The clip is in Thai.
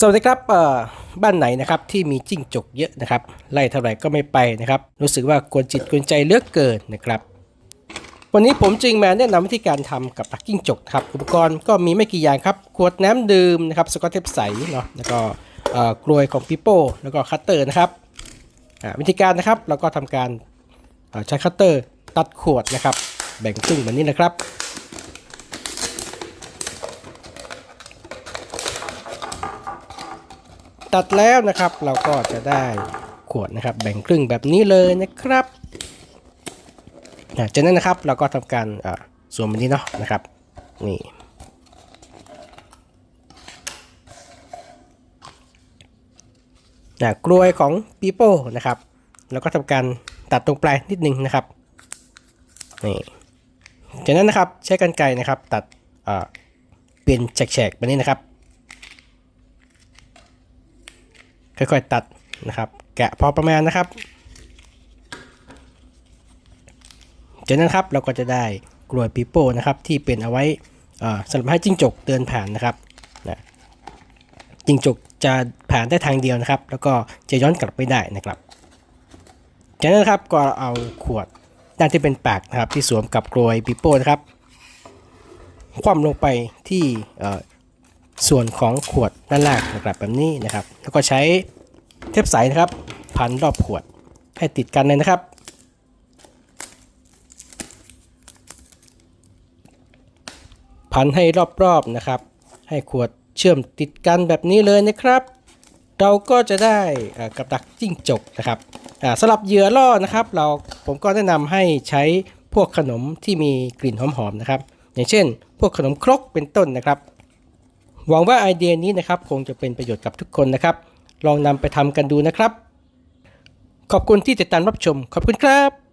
สวัสดีครับบ้านไหนนะครับที่มีจิ้งจกเยอะนะครับ ไล่เท่าไหร่ก็ไม่ไปนะครับ รู้สึกว่ากวนจิตกวนใจเลือกเกินนะครับ วันนี้ผมจึงมาแนะนำวิธีการทำกับดักจิ้งจกครับอุปกรณ์ก็มีไม่กี่อย่างครับขวดน้ำดื่มนะครับสกอตเทปใสเนาะแล้วก็กลวยของปิโป้แล้วก็คัตเตอร์นะครับวิธีการนะครับเราก็ทำการใช้คัตเตอร์ตัดขวดนะครับ แบ่งครึ่งแบบนี้นะครับ ตัดแล้วนะครับ เราก็จะได้ขวดนะครับ แบ่งครึ่งแบบนี้เลยนะครับจากนั้นนะครับเราก็ทำการอ่าสวมแบบนี้เนาะนะครับนี่นะกลวยของปีโป้นะครับแล้วก็ทำการตัดตรงปลายนิดนึงนะครับนี่จากนั้นนะครับใช้กรรไกรนะครับ ตัดอ่าเป็นแฉกๆแบบนี้นะครับ ค่อยๆตัดนะครับแกะพอประมาณนะครับ จากนั้นครับเราก็จะได้กลวยปีโป้นะครับที่เป็นเอาไว้สำหรับให้จิ้งจกเดินผ่านนะครับนะจิ้งจกจะผ่านได้ทางเดียวนะครับ แล้วก็จะย้อนกลับไปได้นะครับจากนั้นครับก็เอาขวดด้านที่เป็นปากนะครับที่สวมกับกลวยปีโป้นะครับคว่ำลงไปที่เอ่อ ส่วนของขวดด้านล่างนะครับแบบนี้นะครับ แล้วก็ใช้เทปใสนะครับ พันรอบขวดให้ติดกันเลยนะครับ พันให้รอบๆนะครับ ให้ขวดเชื่อมติดกันแบบนี้เลยนะครับ เราก็จะได้กับดักจิ้งจกนะครับสำหรับเหยื่อล่อนะครับ เราผมก็แนะนำให้ใช้พวกขนมที่มีกลิ่นหอมๆนะครับ อย่างเช่น พวกขนมครกเป็นต้นนะครับ หวังว่าไอเดียนี้นะครับคงจะเป็นประโยชน์กับทุกคนนะครับ ลองนำไปทำกันดูนะครับ ขอบคุณที่ติดตามรับชม ขอบคุณครับ